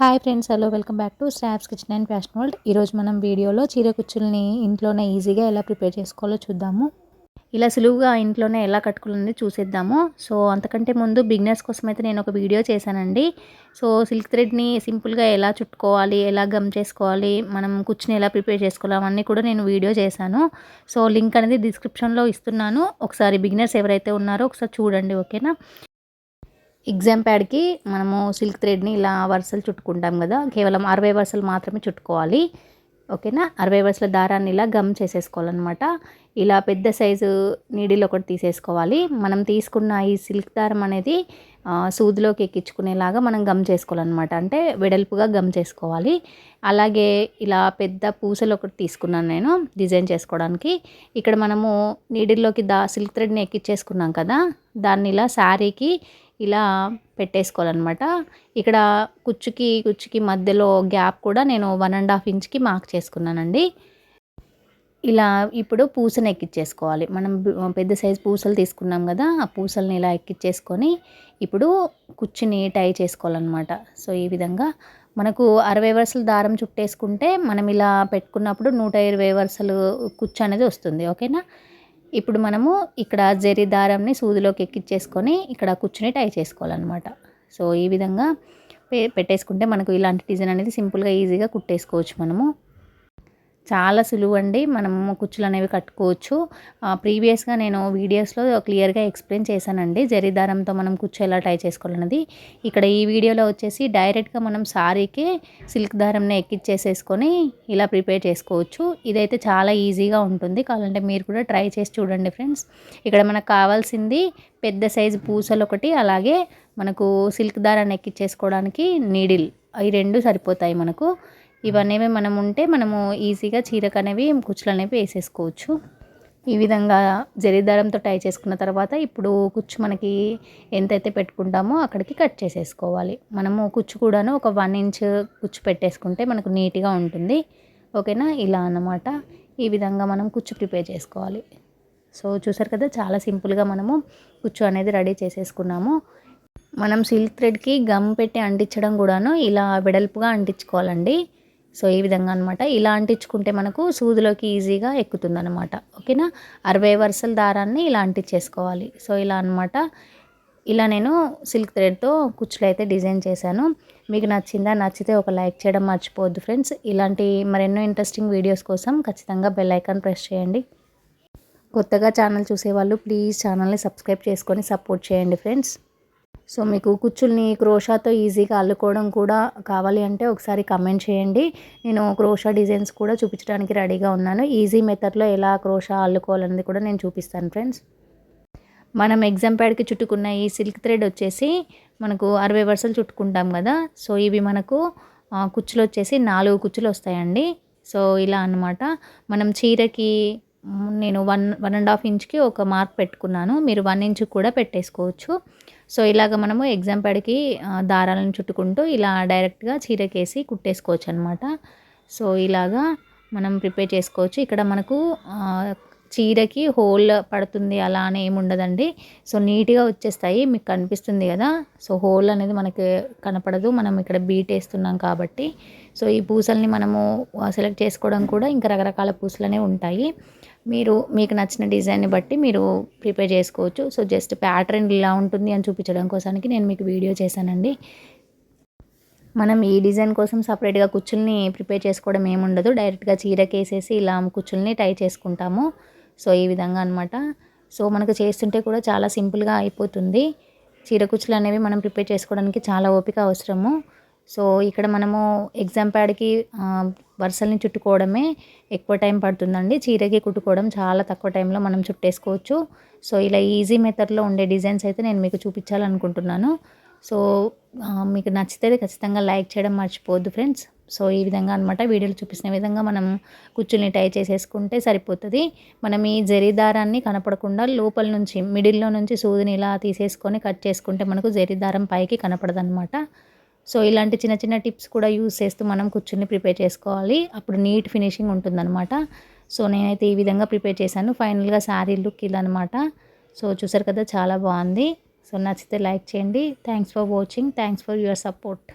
Hi friends hello welcome back to stops kitchen and fashion world ఈరోజు మనం వీడియోలో చీర కుచ్చుల్ని ఇంట్లోనే ఈజీగా ఎలా ప్రిపేర్ చేసుకోవాలో చూద్దాము. ఇలా సులువుగా ఇంట్లోనే ఎలా కట్టుకోవాలని చూసేద్దాము. సో అంతకంటే ముందు బిగినర్స్ కోసం అయితే నేను ఒక వీడియో చేశానండి. సో సిల్క్ థ్రెడ్ని సింపుల్గా ఎలా చుట్టుకోవాలి ఎలా గమ్ చేసుకోవాలి మనం కుచ్చుని ఎలా ప్రిపేర్ చేసుకోవాలి అవన్నీ కూడా నేను వీడియో చేశాను. సో లింక్ అనేది డిస్క్రిప్షన్లో ఇస్తున్నాను. ఒకసారి బిగినర్స్ ఎవరైతే ఉన్నారో ఒకసారి చూడండి ఓకేనా ఎగ్జామ్ ప్యాడ్కి మనము సిల్క్ థ్రెడ్ని ఇలా వరుసలు చుట్టుకుంటాం కదా కేవలం అరవై వరుసలు మాత్రమే చుట్టుకోవాలి. ఓకేనా? అరవై వరుసల దారాన్ని ఇలా గమ్ చేసేసుకోవాలన్నమాట. ఇలా పెద్ద సైజు నీడిలో ఒకటి తీసేసుకోవాలి. మనం తీసుకున్న ఈ సిల్క్ దారం అనేది సూదిలోకి ఎక్కించుకునేలాగా మనం గమ్ చేసుకోవాలన్నమాట. అంటే వెడల్పుగా గమ్ చేసుకోవాలి. అలాగే ఇలా పెద్ద పూసలు ఒకటి తీసుకున్నాను నేను డిజైన్ చేసుకోవడానికి. ఇక్కడ మనము నీడిల్లోకి దా సిల్క్ థ్రెడ్ని ఎక్కించేసుకున్నాం కదా దాన్ని ఇలా శారీకి ఇలా పెట్టేసుకోవాలన్నమాట. ఇక్కడ కుచ్చుకి కుచ్చుకి మధ్యలో గ్యాప్ కూడా నేను వన్ అండ్ హాఫ్ ఇంచ్కి మార్క్ చేసుకున్నానండి. ఇలా ఇప్పుడు పూసను ఎక్కిచ్చేసుకోవాలి. మనం పెద్ద సైజు పూసలు తీసుకున్నాం కదా ఆ పూసల్ని ఇలా ఎక్కిచ్చేసుకొని ఇప్పుడు కుచ్చుని టై చేసుకోవాలన్నమాట. సో ఈ విధంగా మనకు అరవై వరుసలు దారం చుట్టేసుకుంటే మనం ఇలా పెట్టుకున్నప్పుడు నూట ఇరవై వరుసలు కుచ్చు అనేది వస్తుంది. ఓకేనా? ఇప్పుడు మనము ఇక్కడ జరి దారంని సూదిలోకి ఎక్కించేసుకొని ఇక్కడ కూర్చుని టై చేసుకోవాలన్నమాట. సో ఈ విధంగా పెట్టేసుకుంటే మనకు ఇలాంటి డిజైన్ అనేది సింపుల్గా ఈజీగా కుట్టేసుకోవచ్చు మనము. చాలా సులువు అండి మనము కుచ్చులు అనేవి కట్టుకోవచ్చు ప్రీవియస్గా నేను వీడియోస్లో క్లియర్గా ఎక్స్ప్లెయిన్ చేశానండి. జరిదారంతో మనం కుచ్చు ఎలా టై చేసుకోవాలన్నది. ఇక్కడ ఈ వీడియోలో వచ్చేసి డైరెక్ట్గా మనం సారీకి సిల్క్ దారంని ఎక్కిచ్చేసేసుకొని ఇలా ప్రిపేర్ చేసుకోవచ్చు. ఇదైతే చాలా ఈజీగా ఉంటుంది. కావాలంటే మీరు కూడా ట్రై చేసి చూడండి ఫ్రెండ్స్. ఇక్కడ మనకు కావాల్సింది పెద్ద సైజు పూసలు ఒకటి అలాగే మనకు సిల్క్ దారాన్ని ఎక్కిచ్చేసుకోవడానికి నీడిల్. ఈ రెండు సరిపోతాయి మనకు. ఇవన్నీ మనం ఉంటే మనము ఈజీగా చీరకు అనేవి కుచ్చులు అనేవి వేసేసుకోవచ్చు. ఈ విధంగా జరిదారంతో టై చేసుకున్న తర్వాత ఇప్పుడు కుచ్చు మనకి ఎంతైతే పెట్టుకుంటామో అక్కడికి కట్ చేసేసుకోవాలి. మనము కుచ్చు కూడాను ఒక వన్ ఇంచ్ కుచ్చు పెట్టేసుకుంటే మనకు నీట్గా ఉంటుంది. ఓకేనా? ఇలా అన్నమాట. ఈ విధంగా మనం కుచ్చు ప్రిపేర్ చేసుకోవాలి. సో చూసారు కదా? చాలా సింపుల్గా మనము కుచ్చు అనేది రెడీ చేసేసుకున్నాము. మనం సిల్క్ థ్రెడ్కి గమ్ పెట్టి అంటించడం కూడాను ఇలా వెడల్పుగా అంటించుకోవాలండి. సో ఈ విధంగా అనమాట ఇలా అంటించుకుంటే మనకు సూదిలోకి ఈజీగా ఎక్కుతుంది అనమాట ఓకేనా? అరవై వరుసల దారాన్ని ఇలా అంటించేసుకోవాలి. సో ఇలా అనమాట ఇలా నేను సిల్క్ థ్రెడ్తో కుచ్చులు అయితే డిజైన్ చేశాను. మీకు నచ్చిందా నచ్చితే ఒక లైక్ చేయడం మర్చిపోవద్దు ఫ్రెండ్స్. ఇలాంటి మరెన్నో ఇంట్రెస్టింగ్ వీడియోస్ కోసం ఖచ్చితంగా బెల్ ఐకాన్ ప్రెస్ చేయండి. కొత్తగా ఛానల్ చూసేవాళ్ళు ప్లీజ్ ఛానల్ని సబ్స్క్రైబ్ చేసుకొని సపోర్ట్ చేయండి ఫ్రెండ్స్. సో మీకు కుచ్చుల్ని క్రోషాతో ఈజీగా అల్లుకోవడం కూడా కావాలి అంటే ఒకసారి కమెంట్ చేయండి. నేను క్రోషా డిజైన్స్ కూడా చూపించడానికి రెడీగా ఉన్నాను. ఈజీ మెథడ్లో ఎలా క్రోషా అల్లుకోవాలనేది కూడా నేను చూపిస్తాను ఫ్రెండ్స్ మనం ఎగ్జామ్ ప్యాడ్కి చుట్టుకున్న ఈ సిల్క్ థ్రెడ్ వచ్చేసి మనకు అరవై వరుసలు చుట్టుకుంటాం కదా. సో ఇవి మనకు కుచ్చులు వచ్చేసి నాలుగు కుచ్చులు వస్తాయండి. సో ఇలా అనమాట మనం చీరకి నేను వన్ వన్ అండ్ హాఫ్ ఇంచ్కి ఒక మార్క్ పెట్టుకున్నాను. మీరు వన్ ఇంచ్ కూడా పెట్టేసుకోవచ్చు. సో ఇలాగ మనము ఎగ్జామ్ ప్యాడ్కి దారాలను చుట్టుకుంటూ ఇలా డైరెక్ట్గా చీరకేసి కుట్టేసుకోవచ్చు అనమాట సో ఇలాగా మనం ప్రిపేర్ చేసుకోవచ్చు. ఇక్కడ మనకు చీరకి హోల్ పడుతుంది అలా అని ఏమి ఉండదండి. సో నీట్గా వచ్చేస్తాయి మీకు కనిపిస్తుంది కదా. సో హోల్ అనేది మనకి కనపడదు మనం ఇక్కడ బీట్ వేస్తున్నాం కాబట్టి. సో ఈ పూసల్ని మనము సెలెక్ట్ చేసుకోవడం కూడా ఇంకా రకరకాల పూసలనే ఉంటాయి. మీరు మీకు నచ్చిన డిజైన్ని బట్టి మీరు ప్రిపేర్ చేసుకోవచ్చు. సో జస్ట్ ప్యాటర్న్ ఇలా ఉంటుంది అని చూపించడం కోసానికి నేను మీకు వీడియో చేశానండి. మనం ఈ డిజైన్ కోసం సపరేట్గా కుచ్చుల్ని ప్రిపేర్ చేసుకోవడం ఏముండదు డైరెక్ట్గా చీరకేసేసి ఇలా కుచ్చుల్ని టై చేసుకుంటాము. సో ఈ విధంగా అనమాట సో మనకు చేస్తుంటే కూడా చాలా సింపుల్గా అయిపోతుంది. చీర కుచ్చులు అనేవి మనం ప్రిపేర్ చేసుకోవడానికి చాలా ఓపిక అవసరము. సో ఇక్కడ మనము ఎగ్జామ్ ప్యాడ్కి వరుసల్ని చుట్టుకోవడమే ఎక్కువ టైం పడుతుందండి. చీరకి కుట్టుకోవడం చాలా తక్కువ టైంలో మనం చుట్టేసుకోవచ్చు. సో ఇలా ఈజీ మెథడ్లో ఉండే డిజైన్స్ అయితే నేను మీకు చూపించాలనుకుంటున్నాను. సో మీకు నచ్చితే ఖచ్చితంగా లైక్ చేయడం మర్చిపోవద్దు ఫ్రెండ్స్. సో ఈ విధంగా అనమాట వీడియోలు చూపిస్తున్న విధంగా మనం కుచ్చుల్ని టై చేసేసుకుంటే సరిపోతుంది. మనం ఈ జరిదారాన్ని కనపడకుండా లోపల నుంచి మిడిల్లో నుంచి సూదిని ఇలా తీసేసుకొని కట్ చేసుకుంటే మనకు జరిదారం పైకి కనపడదనమాట సో ఇలాంటి చిన్న చిన్న టిప్స్ కూడా యూస్ చేస్తూ మనం కుచ్చుల్ని ప్రిపేర్ చేసుకోవాలి. అప్పుడు నీట్ ఫినిషింగ్ ఉంటుందన్నమాట. సో నేనైతే ఈ విధంగా ప్రిపేర్ చేశాను. ఫైనల్గా శారీ లుక్ ఇలా అనమాట సో చూసారు కదా చాలా బాగుంది. సో నచ్చితే లైక్ చేయండి. Thanks for watching. Thanks for your support.